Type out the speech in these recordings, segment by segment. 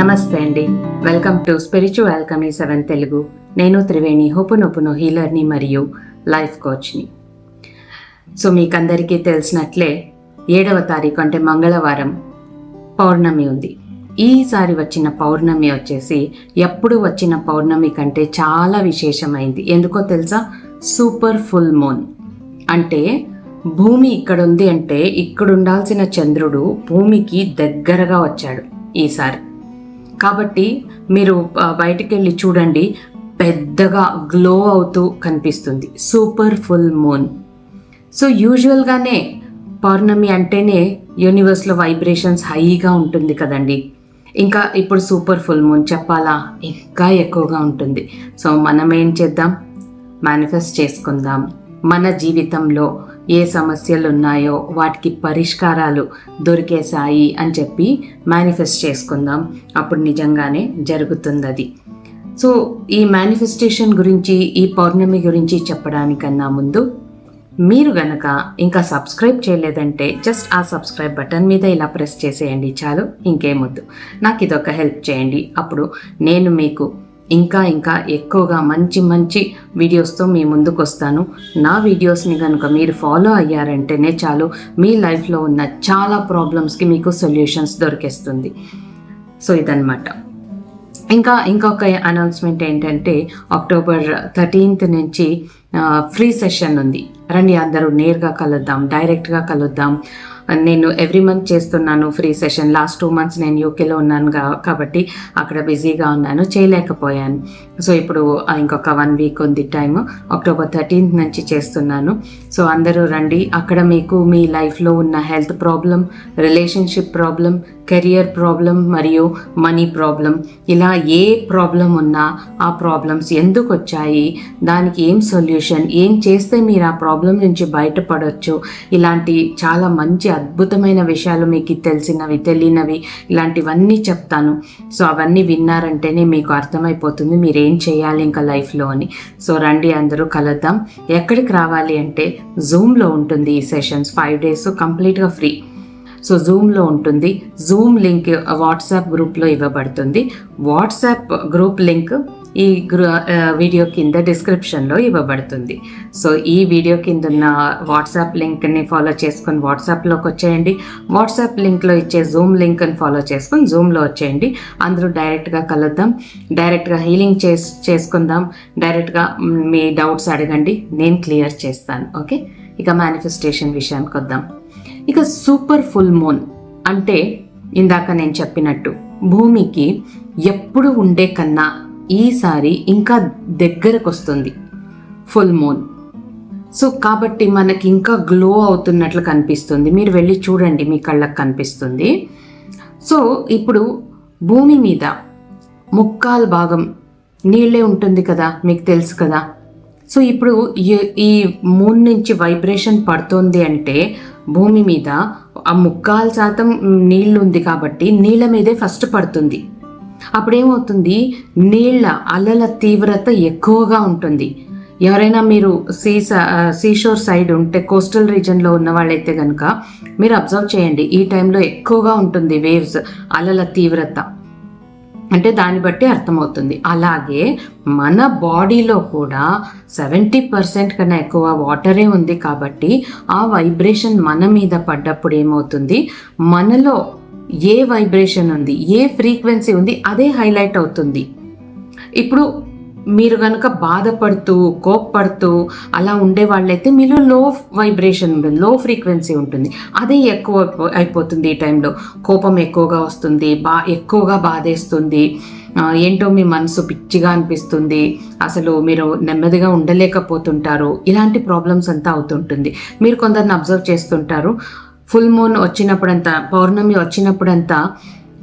నమస్తే అండి. Welcome to spiritual alchemy seven Telugu. నేను త్రివేణి హోపునొపును హీలర్ని మరియు లైఫ్ కోచ్ని. సో మీకందరికీ తెలిసినట్లే ఏడవ తారీఖు అంటే మంగళవారం పౌర్ణమి ఉంది. ఈసారి వచ్చిన పౌర్ణమి వచ్చేసి ఎప్పుడు వచ్చిన పౌర్ణమి కంటే చాలా విశేషమైంది. ఎందుకో తెలుసా? Super full moon. అంటే భూమి ఇక్కడ ఉంది అంటే ఇక్కడ ఉండాల్సిన చంద్రుడు భూమికి దగ్గరగా వచ్చాడు ఈసారి. కాబట్టి మీరు బయటికి వెళ్ళి చూడండి పెద్దగా గ్లో అవుతూ కనిపిస్తుంది. సూపర్ ఫుల్ మూన్ సో యూజువల్గానే పౌర్ణమి అంటేనే యూనివర్స్లో వైబ్రేషన్స్ హైగా ఉంటుంది కదండి. ఇంకా ఇప్పుడు సూపర్ ఫుల్ మూన్ చెప్పాలా? ఇంకా ఎక్కువగా ఉంటుంది. సో మనం ఏం చేద్దాం? మేనిఫెస్ట్ చేసుకుందాం. మన జీవితంలో ఏ సమస్యలు ఉన్నాయో వాటికి పరిష్కారాలు దొరికేశాయి అని చెప్పి మేనిఫెస్ట్ చేసుకుందాం. అప్పుడు నిజంగానే జరుగుతుంది అది సో ఈ మేనిఫెస్టేషన్ గురించి ఈ పౌర్ణమి గురించి చెప్పడానికన్నా ముందు మీరు గనక ఇంకా సబ్స్క్రైబ్ చేయలేదంటే జస్ట్ ఆ సబ్స్క్రైబ్ బటన్ మీద ఇలా ప్రెస్ చేసేయండి చాలు ఇంకేమొద్దు నాకు ఇదొక హెల్ప్ చేయండి. అప్పుడు నేను మీకు ఇంకా ఇంకా ఎక్కువగా మంచి మంచి వీడియోస్తో మీ ముందుకు వస్తాను నా వీడియోస్ని కనుక మీరు ఫాలో అయ్యారంటేనే చాలు మీ లైఫ్లో ఉన్న చాలా ప్రాబ్లమ్స్కి మీకు సొల్యూషన్స్ దొరికేస్తుంది. సో ఇదనమాట ఇంకా ఇంకొక అనౌన్స్మెంట్ ఏంటంటే అక్టోబర్ థర్టీన్త్ నుంచి ఫ్రీ సెషన్ ఉంది. రండి అందరూ నేరుగా కలుద్దాం డైరెక్ట్గా కలుద్దాం. నేను ఎవ్రీ మంత్ చేస్తున్నాను free session last two months నేను యూకేలో ఉన్నాను కాబట్టి అక్కడ బిజీగా ఉన్నాను చేయలేకపోయాను. సో ఇప్పుడు ఇంకొక వన్ వీక్ ఉంది టైం అక్టోబర్ థర్టీన్త్ నుంచి చేస్తున్నాను. సో అందరూ రండి. అక్కడ మీకు మీ లైఫ్లో ఉన్న health problem relationship problem career problem మరియు మనీ ప్రాబ్లం ఇలా ఏ ప్రాబ్లం ఉన్నా ఆ ప్రాబ్లమ్స్ ఎందుకు వచ్చాయి? దానికి ఏం సొల్యూషన్ ఏం చేస్తే మీరు ఆ ప్రాబ్లం నుంచి బయటపడవచ్చు ఇలాంటి చాలా మంచి అద్భుతమైన విషయాలు మీకు తెలిసినవి తెలియనివి ఇలాంటివన్నీ చెప్తాను. సో అవన్నీ విన్నారంటేనే మీకు అర్థమైపోతుంది మీరు ఏం చేయాలి ఇంకా లైఫ్లో అని. సో రండి అందరూ కలుద్దాం. ఎక్కడికి రావాలి అంటే జూమ్లో ఉంటుంది ఈ సెషన్స్. ఫైవ్ డేస్ కంప్లీట్గా ఫ్రీ. సో జూమ్లో ఉంటుంది. జూమ్ లింక్ వాట్సాప్ గ్రూప్లో ఇవ్వబడుతుంది. వాట్సాప్ గ్రూప్ లింక్ ఈ గ్రూ వీడియో కింద డిస్క్రిప్షన్లో ఇవ్వబడుతుంది. సో ఈ వీడియో కింద ఉన్న వాట్సాప్ లింక్ని ఫాలో చేసుకొని వాట్సాప్లోకి వచ్చేయండి. వాట్సాప్ లింక్లో ఇచ్చే జూమ్ లింక్ని ఫాలో చేసుకొని జూమ్లో వచ్చేయండి. అందరూ డైరెక్ట్గా కలుద్దాం. డైరెక్ట్గా హీలింగ్ చేస్ చేసుకుందాం. డైరెక్ట్గా మీ డౌట్స్ అడగండి. నేను క్లియర్ చేస్తాను. ఓకే? ఇక మేనిఫెస్టేషన్ విషయానికి వద్దాం. ఇక సూపర్ ఫుల్ మూన్ అంటే ఇందాక నేను చెప్పినట్టు భూమికి ఎప్పుడు ఉండే కన్నా ఈసారి ఇంకా దగ్గరకు వస్తుంది ఫుల్ మూన్ సో కాబట్టి మనకి ఇంకా గ్లో అవుతున్నట్లు కనిపిస్తుంది. మీరు వెళ్ళి చూడండి మీ కళ్ళకు కనిపిస్తుంది. సో ఇప్పుడు భూమి మీద ముక్కాలు భాగం నీళ్ళే ఉంటుంది కదా మీకు తెలుసు కదా. సో ఇప్పుడు ఈ- ఈ మూన్ నుంచి వైబ్రేషన్ పడుతోంది అంటే భూమి మీద ఆ ముక్కాలు శాతం నీళ్ళు ఉంది కాబట్టి నీళ్ళ మీదే ఫస్ట్ పడుతుంది. అప్పుడేమవుతుంది? నీళ్ళ అలల తీవ్రత ఎక్కువగా ఉంటుంది. ఎవరైనా మీరు సీ సీషోర్ సైడ్ ఉంటే కోస్టల్ రీజన్లో ఉన్న వాళ్ళైతే కనుక మీరు అబ్జర్వ్ చేయండి. ఈ టైంలో ఎక్కువగా ఉంటుంది వేవ్స్ అలల తీవ్రత. అంటే దాన్ని బట్టి అర్థమవుతుంది. అలాగే మన బాడీలో కూడా సెవెంటీ పర్సెంట్ కన్నా ఎక్కువ వాటరే ఉంది కాబట్టి ఆ వైబ్రేషన్ మన మీద పడ్డప్పుడు ఏమవుతుంది? మనలో ఏ వైబ్రేషన్ ఉంది ఏ ఫ్రీక్వెన్సీ ఉంది అదే హైలైట్ అవుతుంది. ఇప్పుడు మీరు కనుక బాధపడుతూ కోప్పడుతూ అలా ఉండే వాళ్ళైతే మీలో లో వైబ్రేషన్ ఉంటుంది లో ఫ్రీక్వెన్సీ ఉంటుంది. అదే ఎక్కువ అయిపో- అయిపోతుంది ఈ టైంలో కోపం ఎక్కువగా వస్తుంది బా ఎక్కువగా బాధేస్తుంది. ఏంటో మీ మనసు పిచ్చిగా అనిపిస్తుంది. అసలు మీరు నెమ్మదిగా ఉండలేకపోతుంటారు. ఇలాంటి ప్రాబ్లమ్స్ అంతా అవుతుంటుంది. మీరు కొందరిని అబ్జర్వ్ చేస్తుంటారు. ఫుల్ మూన్ వచ్చినప్పుడంతా పౌర్ణమి వచ్చినప్పుడంతా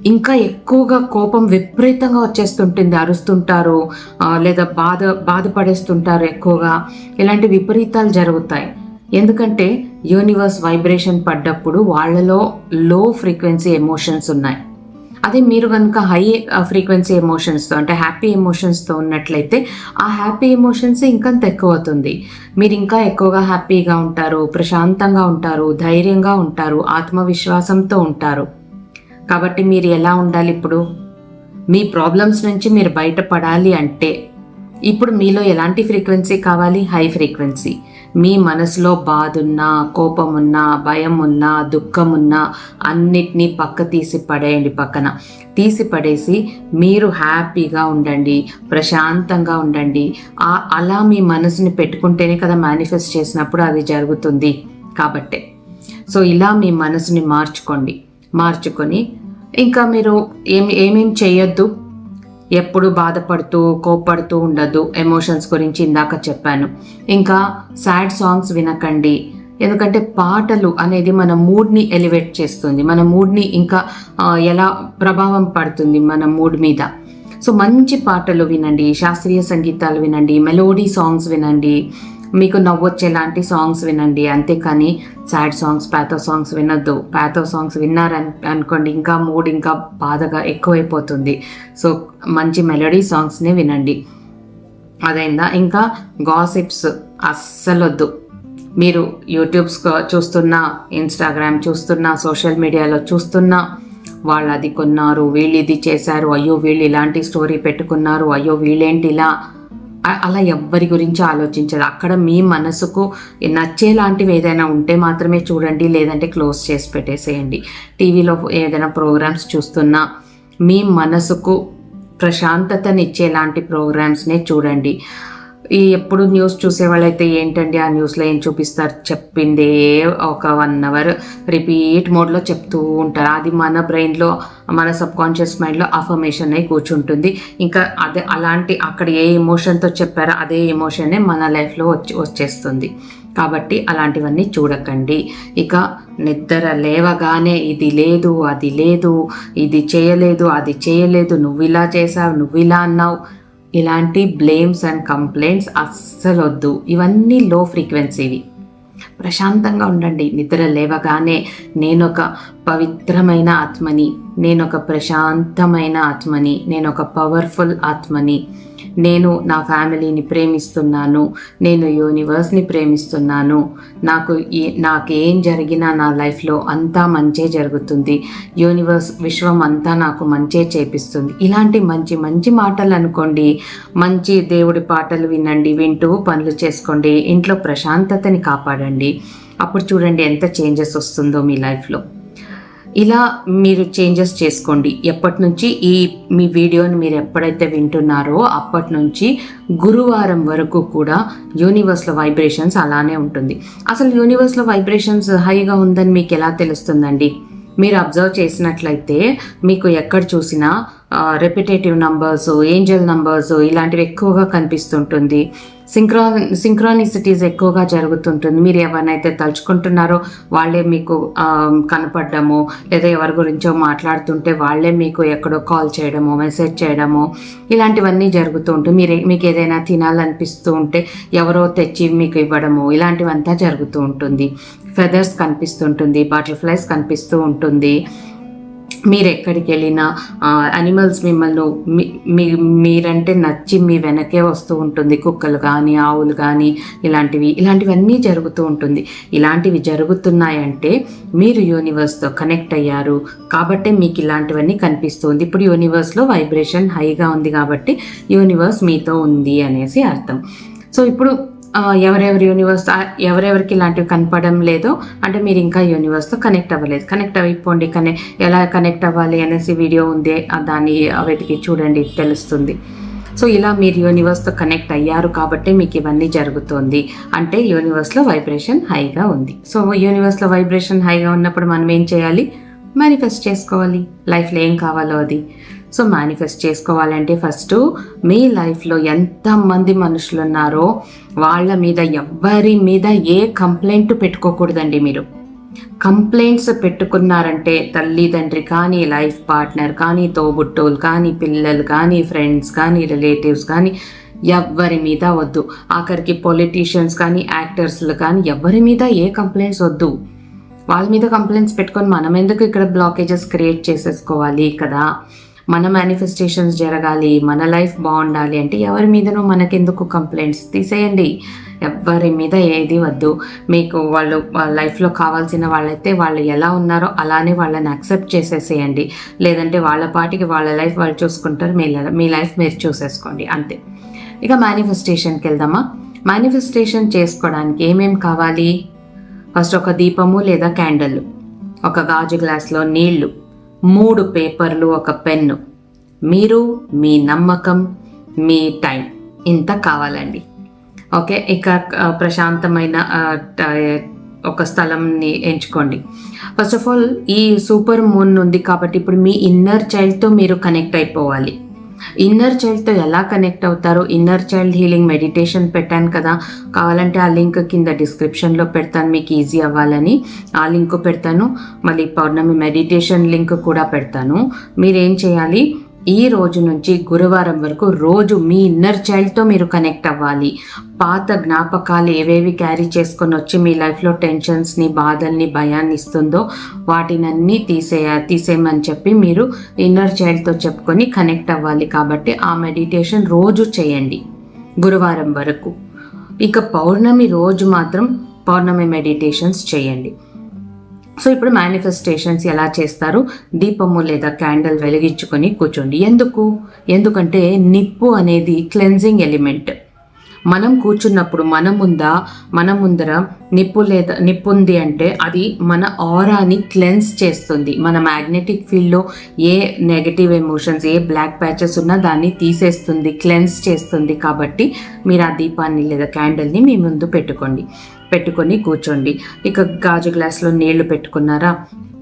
ఇంకా ఎక్కువగా కోపం విపరీతంగా వచ్చేస్తుంటుంది అరుస్తుంటారు లేదా బాధ బాధపడేస్తుంటారు ఎక్కువగా. ఇలాంటి విపరీతాలు జరుగుతాయి. ఎందుకంటే యూనివర్స్ వైబ్రేషన్ పడ్డప్పుడు వాళ్ళలో లో ఫ్రీక్వెన్సీ ఎమోషన్స్ ఉన్నాయి. అదే మీరు కనుక హై ఫ్రీక్వెన్సీ ఎమోషన్స్తో అంటే హ్యాపీ ఎమోషన్స్తో ఉన్నట్లయితే ఆ హ్యాపీ ఎమోషన్స్ ఇంకంత ఎక్కువ అవుతుంది మీరు ఇంకా ఎక్కువగా హ్యాపీగా ఉంటారు ప్రశాంతంగా ఉంటారు ధైర్యంగా ఉంటారు ఆత్మవిశ్వాసంతో ఉంటారు. కాబట్టి మీరు ఎలా ఉండాలి ఇప్పుడు? మీ ప్రాబ్లమ్స్ నుంచి మీరు బయటపడాలి అంటే ఇప్పుడు మీలో ఎలాంటి ఫ్రీక్వెన్సీ కావాలి? High frequency. మీ మనసులో బాధ ఉన్నా కోపం ఉన్నా భయం ఉన్నా దుఃఖం ఉన్నా అన్నిటినీ పక్క తీసి పడేయండి పక్కన. తీసి పడేసి మీరు హ్యాపీగా ఉండండి ప్రశాంతంగా ఉండండి. అలా మీ మనసుని పెట్టుకుంటేనే కదా మేనిఫెస్ట్ చేసినప్పుడు అది జరుగుతుంది కాబట్టే. సో ఇలా మీ మనసుని మార్చుకోండి. మార్చుకొని ఇంకా మీరు ఏం ఏమేం చేయొద్దు? ఎప్పుడు బాధపడుతూ కోప్పడుతూ ఉండదు. ఎమోషన్స్ గురించి ఇందాక చెప్పాను. ఇంకా సాడ్ సాంగ్స్ వినకండి. ఎందుకంటే పాటలు అనేది మన మూడ్ని ఎలివేట్ చేస్తుంది. మన మూడ్ని ఇంకా ఎలా ప్రభావం పడుతుంది మన మూడ్ మీద. సో మంచి పాటలు వినండి. శాస్త్రీయ సంగీతాలు వినండి. మెలోడీ సాంగ్స్ వినండి. మీకు నవ్వొచ్చేలాంటి సాంగ్స్ వినండి. అంతేకాని సాడ్ సాంగ్స్ ప్యాథో సాంగ్స్ వినొద్దు. ప్యాథో సాంగ్స్ విన్నారని అనుకోండి ఇంకా మూడ్ ఇంకా బాధగా ఎక్కువైపోతుంది. సో మంచి మెలోడీ సాంగ్స్ని వినండి. అదైందా? ఇంకా గాసిప్స్ అస్సలొద్దు. మీరు యూట్యూబ్స్ చూస్తున్నా ఇన్స్టాగ్రామ్ చూస్తున్నా సోషల్ మీడియాలో చూస్తున్నా వాళ్ళు అది కొన్నారు వీళ్ళు ఇది చేశారు అయ్యో వీళ్ళు ఇలాంటి స్టోరీ పెట్టుకున్నారు అయ్యో వీళ్ళేంటి ఇలా అలా ఎవ్వరి గురించి ఆలోచించదు. అక్కడ మీ మనసుకు నచ్చేలాంటివి ఏదైనా ఉంటే మాత్రమే చూడండి లేదంటే క్లోజ్ చేసి పెట్టేసేయండి. టీవీలో ఏదైనా ప్రోగ్రామ్స్ చూస్తున్నా మీ మనసుకు ప్రశాంతతనిచ్చేలాంటి ప్రోగ్రామ్స్నే చూడండి. ఈ ఎప్పుడు న్యూస్ చూసే వాళ్ళైతే ఏంటండి? ఆ న్యూస్లో ఏం చూపిస్తారు? చెప్పిందే ఒక వన్ అవర్ రిపీట్ మోడ్లో చెప్తూ ఉంటారు. అది మన బ్రెయిన్లో మన సబ్ కాన్షియస్ మైండ్లో అఫర్మేషన్ అయి కూర్చుంటుంది. ఇంకా అదే అలాంటి అక్కడ ఏ ఎమోషన్తో చెప్పారో అదే ఎమోషనే మన లైఫ్లో వచ్చి వచ్చేస్తుంది. కాబట్టి అలాంటివన్నీ చూడకండి. ఇక నిద్ర లేవగానే ఇది లేదు అది లేదు ఇది చేయలేదు అది చేయలేదు నువ్వు ఇలా చేసావు నువ్వు ఇలా అన్నావు ఇలాంటి బ్లేమ్స్ అండ్ కంప్లైంట్స్ అస్సలు వద్దు ఇవన్నీ లో ఫ్రీక్వెన్సీవి ప్రశాంతంగా ఉండండి. నిద్ర లేవగానే నేనొక పవిత్రమైన ఆత్మని నేనొక ప్రశాంతమైన ఆత్మని నేనొక పవర్ఫుల్ ఆత్మని నేను నా ఫ్యామిలీని ప్రేమిస్తున్నాను. నేను యూనివర్స్ని ప్రేమిస్తున్నాను. నాకు నాకు నాకేం జరిగినా నా లైఫ్లో అంతా మంచే జరుగుతుంది. యూనివర్స్ విశ్వం అంతా నాకు మంచే చేపిస్తుంది. ఇలాంటి మంచి మంచి మాటలు అనుకోండి మంచి దేవుడి పాటలు వినండి వింటూ పనులు చేసుకోండి ఇంట్లో ప్రశాంతతని కాపాడండి. అప్పుడు చూడండి ఎంత చేంజెస్ వస్తుందో మీ లైఫ్లో. ఇలా మీరు చేంజెస్ చేసుకోండి. ఎప్పటి నుంచి ఈ మీ వీడియోని మీరు ఎప్పుడైతే వింటున్నారో అప్పటి నుంచి గురువారం వరకు కూడా యూనివర్స్లో వైబ్రేషన్స్ అలానే ఉంటుంది. అసలు యూనివర్స్లో వైబ్రేషన్స్ హైగా ఉందని మీకు ఎలా తెలుస్తుందండి? మీరు అబ్జర్వ్ చేసినట్లయితే మీకు ఎక్కడ చూసినా రెపిటేటివ్ నంబర్స్ ఏంజల్ నంబర్స్ ఇలాంటివి ఎక్కువగా కనిపిస్తుంటుంది. సింక్రో సింక్రోనిసిటీస్ ఎక్కువగా జరుగుతుంటుంది. మీరు ఎవరినైతే తలుచుకుంటున్నారో వాళ్ళే మీకు కనపడడము లేదా ఎవరి గురించో మాట్లాడుతుంటే వాళ్ళే మీకు ఎక్కడో కాల్ చేయడము మెసేజ్ చేయడము ఇలాంటివన్నీ జరుగుతూ ఉంటుంది మీరు మీకు ఏదైనా తినాలనిపిస్తూ ఉంటే ఎవరో తెచ్చి మీకు ఇవ్వడము ఇలాంటివంతా జరుగుతూ ఉంటుంది. ఫెదర్స్ కనిపిస్తుంటుంది బటర్ఫ్లైస్ కనిపిస్తూ ఉంటుంది. మీరు ఎక్కడికి వెళ్ళినా అనిమల్స్ మిమ్మల్ని మీ- మీ మీరంటే నచ్చి మీ వెనకే వస్తూ ఉంటుంది. కుక్కలు కానీ ఆవులు కానీ ఇలాంటివి ఇలాంటివన్నీ జరుగుతూ ఉంటుంది. ఇలాంటివి జరుగుతున్నాయంటే మీరు యూనివర్స్తో కనెక్ట్ అయ్యారు. కాబట్టే మీకు ఇలాంటివన్నీ కనిపిస్తుంది ఇప్పుడు యూనివర్స్లో వైబ్రేషన్ హైగా ఉంది కాబట్టి యూనివర్స్ మీతో ఉంది అనేసి అర్థం. సో ఇప్పుడు ఎవరెవరి యూనివర్స్ ఎవరెవరికి ఇలాంటివి కనపడడం లేదో అంటే మీరు ఇంకా యూనివర్స్తో కనెక్ట్ అవ్వలేదు. కనెక్ట్ అయిపోండి కనె ఎలా కనెక్ట్ అవ్వాలి అనేసి వీడియో ఉంది. దాన్ని వెతికి చూడండి తెలుస్తుంది. సో ఇలా మీరు యూనివర్స్తో కనెక్ట్ అయ్యారు కాబట్టి మీకు ఇవన్నీ జరుగుతుంది. అంటే యూనివర్స్లో వైబ్రేషన్ హైగా ఉంది. సో యూనివర్స్లో వైబ్రేషన్ హైగా ఉన్నప్పుడు మనం ఏం చేయాలి? మేనిఫెస్ట్ చేసుకోవాలి. లైఫ్లో ఏం కావాలో అది. సో మేనిఫెస్ట్ చేసుకోవాలంటే ఫస్ట్ మీ లైఫ్లో ఎంతమంది మనుషులు ఉన్నారో వాళ్ళ మీద ఎవ్వరి మీద ఏ కంప్లైంట్ పెట్టుకోకూడదండి మీరు. కంప్లైంట్స్ పెట్టుకున్నారంటే తల్లిదండ్రి కానీ లైఫ్ పార్ట్నర్ కానీ తోబుట్టోలు కానీ పిల్లలు కానీ ఫ్రెండ్స్ కానీ రిలేటివ్స్ కానీ ఎవ్వరి మీద వద్దు. ఆఖరికి పొలిటీషియన్స్ కానీ యాక్టర్స్లు కానీ ఎవరి మీద ఏ కంప్లైంట్స్ వద్దు. వాళ్ళ మీద కంప్లైంట్స్ పెట్టుకొని మనం ఎందుకు ఇక్కడ బ్లాకేజెస్ క్రియేట్ చేసేసుకోవాలి కదా? మన మేనిఫెస్టేషన్స్ జరగాలి మన లైఫ్ బాగుండాలి అంటే ఎవరి మీదనో మనకెందుకు కంప్లైంట్స్ తీసేయండి. ఎవరి మీద ఏది వద్దు. మీకు వాళ్ళు లైఫ్లో కావాల్సిన వాళ్ళైతే వాళ్ళు ఎలా ఉన్నారో అలానే వాళ్ళని అక్సెప్ట్ చేసేసేయండి. లేదంటే వాళ్ళ పాటికి వాళ్ళ లైఫ్ వాళ్ళు చూసుకుంటారు మీ మీ లైఫ్ మీరు చూసేసుకోండి. అంతే. ఇక మేనిఫెస్టేషన్కి వెళ్దామా? మేనిఫెస్టేషన్ చేసుకోవడానికి ఏమేం కావాలి? ఫస్ట్ ఒక దీపము లేదా క్యాండిల్ ఒక గాజు గ్లాస్లో నీళ్ళు. మూడు పేపర్లు ఒక పెన్ను. మీరు మీ నమ్మకం మీ టైం. ఇంత కావాలండి. ఓకే ఇక ప్రశాంతమైన ఒక స్థలంని ఎంచుకోండి. ఫస్ట్ ఆఫ్ ఆల్ ఈ సూపర్ మూన్ ఉంది కాబట్టి ఇప్పుడు మీ ఇన్నర్ చైల్డ్తో మీరు కనెక్ట్ అయిపోవాలి. ఇన్నర్ చైల్డ్తో ఎలా కనెక్ట్ అవుతారో ఇన్నర్ చైల్డ్ హీలింగ్ మెడిటేషన్ పెట్టాను కదా. కావాలంటే ఆ లింక్ కింద డిస్క్రిప్షన్లో పెడతాను మీకు ఈజీ అవ్వాలని. ఆ లింక్ పెడతాను. మళ్ళీ పౌర్ణమి మెడిటేషన్ లింక్ కూడా పెడతాను. మీరేం చేయాలి? ఈ రోజు నుంచి గురువారం వరకు రోజు మీ ఇన్నర్ చైల్డ్తో మీరు కనెక్ట్ అవ్వాలి. పాత జ్ఞాపకాలు ఏవేవి క్యారీ చేసుకొని వచ్చి మీ లైఫ్లో టెన్షన్స్ని బాధల్ని భయాన్ని ఇస్తుందో వాటినన్నీ తీసేయ తీసేయమని చెప్పి మీరు ఇన్నర్ చైల్డ్తో చెప్పుకొని కనెక్ట్ అవ్వాలి కాబట్టి ఆ మెడిటేషన్ రోజు చేయండి. గురువారం వరకు. ఇక పౌర్ణమి రోజు మాత్రం పౌర్ణమి మెడిటేషన్స్ చేయండి. సో ఇప్పుడు మేనిఫెస్టేషన్స్ ఎలా చేస్తారు? దీపము లేదా క్యాండిల్ వెలిగించుకొని కూర్చోండి. ఎందుకు? ఎందుకంటే నిప్పు అనేది క్లెన్జింగ్ ఎలిమెంట్ మనం కూర్చున్నప్పుడు మన ముందా మన ముందర నిప్పు లేదా నిప్పు ఉంది అంటే అది మన ఆరాని క్లెన్స్ చేస్తుంది. మన మ్యాగ్నెటిక్ ఫీల్డ్లో ఏ నెగటివ్ ఎమోషన్స్ ఏ బ్లాక్ ప్యాచెస్ ఉన్నా దాన్ని తీసేస్తుంది క్లెన్స్ చేస్తుంది. కాబట్టి మీరు ఆ దీపాన్ని లేదా క్యాండిల్ని మీ ముందు పెట్టుకోండి. పెట్టుకొని కూర్చోండి. ఇక గాజు గ్లాస్లో నీళ్ళు పెట్టుకున్నారా?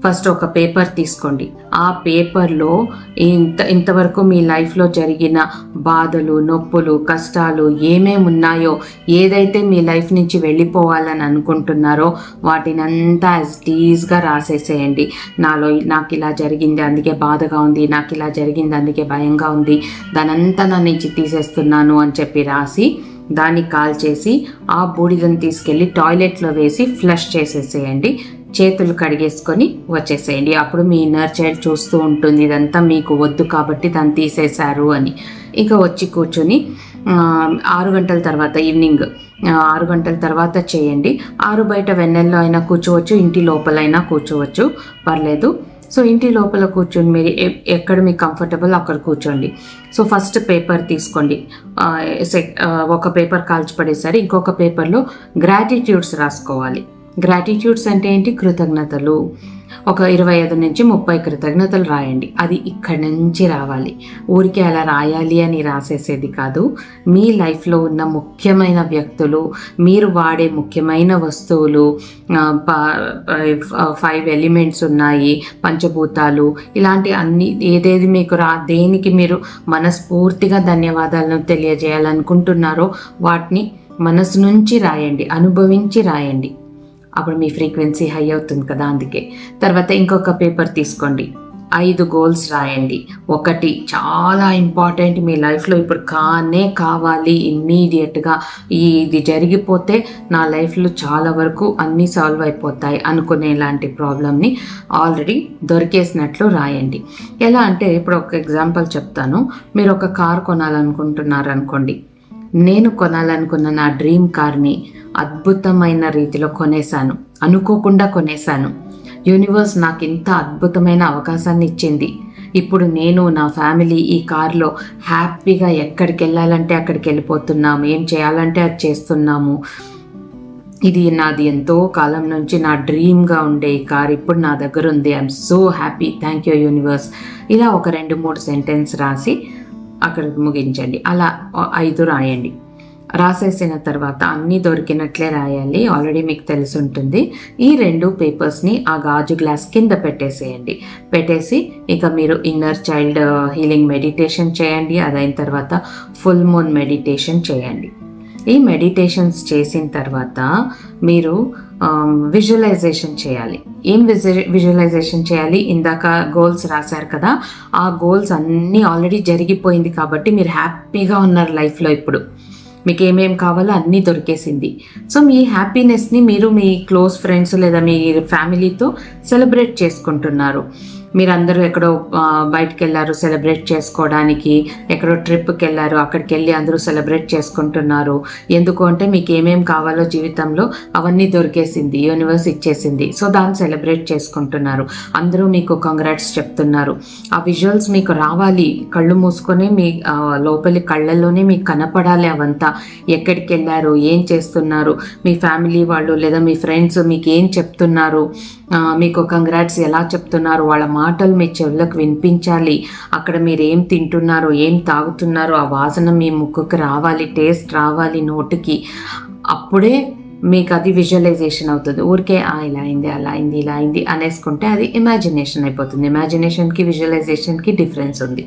ఫస్ట్ ఒక పేపర్ తీసుకోండి. ఆ పేపర్లో ఇంత ఇంతవరకు మీ లైఫ్లో జరిగిన బాధలు నొప్పులు కష్టాలు ఏమేమి ఉన్నాయో ఏదైతే మీ లైఫ్ నుంచి వెళ్ళిపోవాలని అనుకుంటున్నారో వాటినంతా యాజ్ టీజ్గా రాసేసేయండి. నాలో నాకు ఇలా జరిగింది అందుకే బాధగా ఉంది నాకు ఇలా జరిగింది అందుకే భయంగా ఉంది దానంతా నా నుంచి తీసేస్తున్నాను అని చెప్పి రాసి దాన్ని కాల్చేసి ఆ బూడిదని తీసుకెళ్ళి టాయిలెట్లో వేసి ఫ్లష్ చేసేసేయండి. చేతులు కడిగేసుకొని వచ్చేసేయండి. అప్పుడు మీ ఇన్నర్ చైల్డ్ చూస్తూ ఉంటుంది ఇదంతా మీకు వద్దు కాబట్టి దాన్ని తీసేశారు అని. ఇక వచ్చి కూర్చొని ఆరు గంటల తర్వాత ఈవినింగ్ ఆరు గంటల తర్వాత చేయండి. ఆరు బయట వెన్నెల్లో అయినా కూర్చోవచ్చు ఇంటి లోపలైనా కూర్చోవచ్చు. పర్లేదు. సో ఇంటి లోపల కూర్చొని మీరు ఎ- ఎక్కడ మీకు కంఫర్టబుల్ అక్కడ కూర్చోండి. సో ఫస్ట్ పేపర్ తీసుకోండి. ఒక పేపర్ కాల్చిపడేసరి ఇంకొక పేపర్లో గ్రాటిట్యూడ్స్ రాసుకోవాలి. గ్రాటిట్యూడ్స్ అంటే ఏంటి? కృతజ్ఞతలు. ఒక ఇరవై ఐదు నుంచి ముప్పై కృతజ్ఞతలు రాయండి. అది ఇక్కడి నుంచి రావాలి. ఊరికే అలా రాయాలి అని రాసేసేది కాదు. మీ లైఫ్లో ఉన్న ముఖ్యమైన వ్యక్తులు మీరు వాడే ముఖ్యమైన వస్తువులు ఫైవ్ ఎలిమెంట్స్ ఉన్నాయి పంచభూతాలు ఇలాంటి అన్ని ఏదేది మీకు రా దేనికి మీరు మనస్ఫూర్తిగా ధన్యవాదాలను తెలియజేయాలనుకుంటున్నారో వాటిని మనసు నుంచి రాయండి అనుభవించి రాయండి. అప్పుడు మీ ఫ్రీక్వెన్సీ హై అవుతుంది కదా అందుకే. తర్వాత ఇంకొక పేపర్ తీసుకోండి. ఐదు గోల్స్ రాయండి. ఒకటి చాలా ఇంపార్టెంట్ మీ లైఫ్లో ఇప్పుడు కానే కావాలి ఇమ్మీడియట్గా. ఈ ఇది జరిగిపోతే నా లైఫ్లో చాలా వరకు అన్నీ సాల్వ్ అయిపోతాయి అనుకునే లాంటి ప్రాబ్లమ్ని ఆల్రెడీ దొరికేసినట్లు రాయండి. ఎలా అంటే ఇప్పుడు ఒక ఎగ్జాంపుల్ చెప్తాను. మీరు ఒక కార్ కొనాలనుకుంటున్నారు అనుకోండి నేను కొనాలనుకున్న నా డ్రీమ్ కార్ని అద్భుతమైన రీతిలో కొనేశాను. అనుకోకుండా కొనేశాను. యూనివర్స్ నాకు ఇంత అద్భుతమైన అవకాశాన్ని ఇచ్చింది. ఇప్పుడు నేను నా ఫ్యామిలీ ఈ కార్లో హ్యాపీగా ఎక్కడికి వెళ్ళాలంటే అక్కడికి వెళ్ళిపోతున్నాము ఏం చేయాలంటే అది చేస్తున్నాము. ఇది నాది ఎంతో కాలం నుంచి నా డ్రీమ్గా ఉండే ఈ కార్ ఇప్పుడు నా దగ్గర ఉంది. I'm so happy. Thank you universe. ఇలా ఒక రెండు మూడు సెంటెన్స్ రాసి అక్కడ ముగించండి. అలా ఐదు రాయండి. రాసేసిన తర్వాత అన్నీ దొరికినట్లే రాయాలి. ఆల్రెడీ మీకు తెలిసి ఉంటుంది. ఈ రెండు పేపర్స్ని ఆ గాజు గ్లాస్ కింద పెట్టేసేయండి. పెట్టేసి ఇక మీరు ఇన్నర్ చైల్డ్ హీలింగ్ మెడిటేషన్ చేయండి. అదైన తర్వాత ఫుల్ మూన్ మెడిటేషన్ చేయండి. ఈ మెడిటేషన్స్ చేసిన తర్వాత మీరు Um, విజువలైజేషన్ చేయాలి. ఏం విజువలైజేషన్ చేయాలి? ఇందాక గోల్స్ రాశారు కదా ఆ గోల్స్ అన్నీ ఆల్రెడీ జరిగిపోయింది కాబట్టి మీరు హ్యాపీగా ఉన్నారు లైఫ్లో ఇప్పుడు. మీకు ఏమేం కావాలో అన్నీ దొరికేసింది. సో మీ హ్యాపీనెస్ని మీరు మీ క్లోజ్ ఫ్రెండ్స్ లేదా మీ ఫ్యామిలీతో సెలబ్రేట్ చేసుకుంటున్నారు. మీరందరూ ఎక్కడో బయటకు వెళ్ళారు సెలబ్రేట్ చేసుకోవడానికి ఎక్కడో ట్రిప్కి వెళ్ళారు అక్కడికి వెళ్ళి అందరూ సెలబ్రేట్ చేసుకుంటున్నారు. ఎందుకు అంటే మీకు ఏమేం కావాలో జీవితంలో అవన్నీ దొరికేసింది యూనివర్స్ ఇచ్చేసింది. సో దాన్ని సెలబ్రేట్ చేసుకుంటున్నారు. అందరూ మీకు కంగ్రాట్స్ చెప్తున్నారు. ఆ విజువల్స్ మీకు రావాలి. కళ్ళు మూసుకొని మీ లోపలి కళ్ళల్లోనే మీకు కనపడాలి అవంతా. ఎక్కడికి వెళ్ళారు ఏం చేస్తున్నారు మీ ఫ్యామిలీ వాళ్ళు లేదా మీ ఫ్రెండ్స్ మీకు ఏం చెప్తున్నారు మీకు కంగ్రాట్స్ ఎలా చెప్తున్నారు వాళ్ళ మా మాటలు మీ చెవులకు వినిపించాలి. అక్కడ మీరు ఏం తింటున్నారో ఏం తాగుతున్నారో ఆ వాసన మీ ముక్కుకి రావాలి టేస్ట్ రావాలి నోటికి. అప్పుడే మీకు అది విజువలైజేషన్ అవుతుంది. ఊరికే "ఆ, ఇలా అయింది అలా అయింది ఇలా అయింది అనేసుకుంటే అది ఇమాజినేషన్ అయిపోతుంది. ఇమాజినేషన్కి విజువలైజేషన్కి డిఫరెన్స్ ఉంది.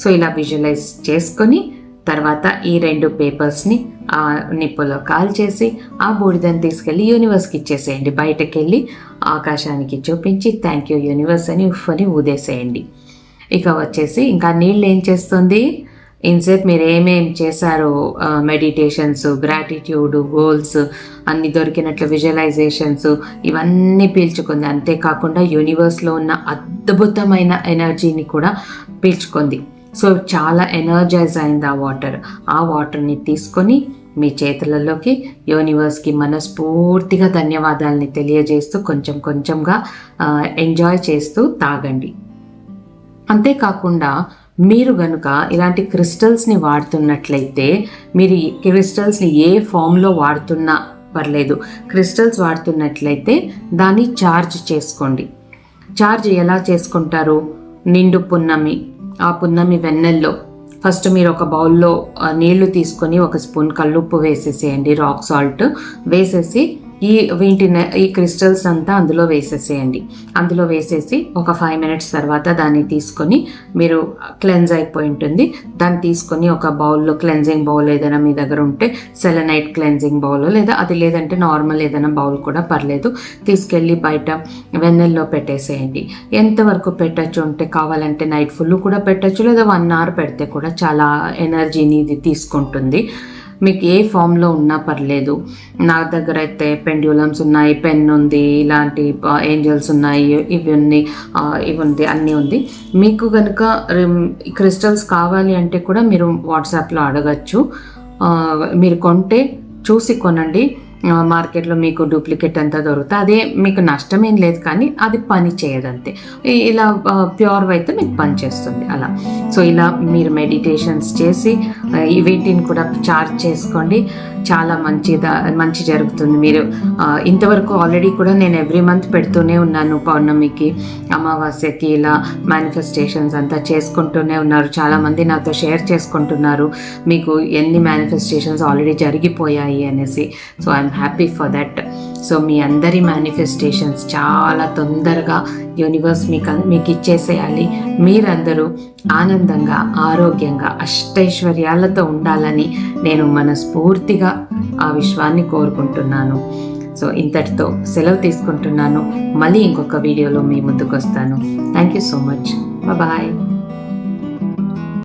సో ఇలా విజువలైజ్ చేసుకొని తర్వాత ఈ రెండు పేపర్స్ని ఆ నిప్పులో కాల్చేసి ఆ బూడిదని తీసుకెళ్ళి యూనివర్స్కి ఇచ్చేసేయండి. బయటకెళ్ళి ఆకాశానికి చూపించి థ్యాంక్ యూ యూనివర్స్ అని ఉఫ్ అని ఊదేసేయండి. ఇక వచ్చేసి ఇంకా నీళ్ళు ఏం చేస్తుంది? ఇన్సేప్ మీరు ఏమేం చేశారో? మెడిటేషన్స్ గ్రాటిట్యూడ్ గోల్స్ అన్ని దొరికినట్లు విజువలైజేషన్స్ ఇవన్నీ పీల్చుకుంది. అంతేకాకుండా యూనివర్స్లో ఉన్న అద్భుతమైన ఎనర్జీని కూడా పీల్చుకుంది. సో చాలా ఎనర్జైజ్ అయింది ఆ వాటర్ ఆ వాటర్ని తీసుకొని మీ చేతులలోకి యూనివర్స్కి మనస్ఫూర్తిగా ధన్యవాదాలని తెలియజేస్తూ కొంచెం కొంచెంగా ఎంజాయ్ చేస్తూ తాగండి. అంతేకాకుండా మీరు గనుక ఇలాంటి క్రిస్టల్స్ని వాడుతున్నట్లయితే మీరు క్రిస్టల్స్ని ఏ ఫామ్లో వాడుతున్నా పర్లేదు. క్రిస్టల్స్ వాడుతున్నట్లయితే దాన్ని ఛార్జ్ చేసుకోండి. చార్జ్ ఎలా చేసుకుంటారు? నిండు పున్నమి ఆ పున్నమి వెన్నెల్లో. ఫస్ట్ మీరు ఒక బౌల్లో నీళ్ళు తీసుకొని ఒక స్పూన్ కల్లుప్పు వేసేసేయండి రాక్ సాల్ట్ వేసేసి ఈ వీటిని ఈ క్రిస్టల్స్ అంతా అందులో వేసేసేయండి. అందులో వేసేసి ఒక ఫైవ్ మినిట్స్ తర్వాత దాన్ని తీసుకొని మీరు క్లెన్స్ అయిపోయి ఉంటుంది. దాన్ని తీసుకొని ఒక బౌల్లో క్లెన్జింగ్ బౌల్ ఏదైనా మీ దగ్గర ఉంటే సెలనైట్ క్లెన్జింగ్ బౌల్ లేదా అది లేదంటే నార్మల్ ఏదైనా బౌల్ కూడా పర్లేదు. తీసుకెళ్ళి బయట వెన్నెల్లో పెట్టేసేయండి. ఎంతవరకు పెట్టచ్చు అంటే కావాలంటే నైట్ ఫుల్ కూడా పెట్టచ్చు లేదా వన్ అవర్ పెడితే కూడా చాలా ఎనర్జీని ఇది తీసుకుంటుంది. మీకు ఏ ఫామ్లో ఉన్నా పర్లేదు. నా దగ్గర అయితే పెండ్యులమ్స్ ఉన్నాయి పెన్ ఉంది ఇలాంటి ఏంజల్స్ ఉన్నాయి ఇవి ఇవి ఉంది అన్నీ ఉంది. మీకు కనుక క్రిస్టల్స్ కావాలి అంటే కూడా మీరు వాట్సాప్లో అడగచ్చు. మీరు కొంటే చూసి కొనండి. మార్కెట్లో మీకు డూప్లికేట్ అంతా దొరుకుతుంది అదే మీకు నష్టం ఏం లేదు కానీ అది పని చేయదంతే. ఇలా ప్యూర్ అయితే మీకు పని చేస్తుంది అలా. సో ఇలా మీరు మెడిటేషన్స్ చేసి వీటిని కూడా చార్జ్ చేసుకోండి. చాలా మంచిదా మంచి జరుగుతుంది. మీరు ఇంతవరకు ఆల్రెడీ కూడా నేను ఎవ్రీ మంత్ పెడుతూనే ఉన్నాను పౌర్ణమికి అమావాస్యకి ఇలా మేనిఫెస్టేషన్స్ అంతా చేసుకుంటూనే ఉన్నారు. చాలామంది నాతో షేర్ చేసుకుంటున్నారు. మీకు ఎన్ని మేనిఫెస్టేషన్స్ ఆల్రెడీ జరిగిపోయాయి అనేసి. So I'm happy for that so మీ అందరి మేనిఫెస్టేషన్స్ చాలా తొందరగా యూనివర్స్ మీకు మీకు ఇచ్చేసేయాలి. మీరందరూ ఆనందంగా ఆరోగ్యంగా అష్టైశ్వర్యాలతో ఉండాలని నేను మనస్ఫూర్తిగా ఆ విశ్వాన్ని కోరుకుంటున్నాను. సో ఇంతటితో సెలవు తీసుకుంటున్నాను. మళ్ళీ ఇంకొక వీడియోలో మీ ముందుకు వస్తాను thank you so much bye